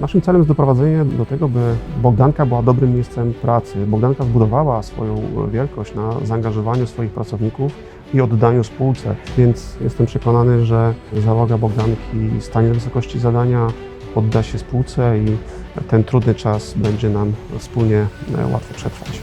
Naszym celem jest doprowadzenie do tego, by Bogdanka była dobrym miejscem pracy. Bogdanka zbudowała swoją wielkość na zaangażowaniu swoich pracowników i oddaniu spółce, więc jestem przekonany, że załoga Bogdanki stanie na wysokości zadania, podda się spółce i ten trudny czas będzie nam wspólnie e, łatwo przetrwać.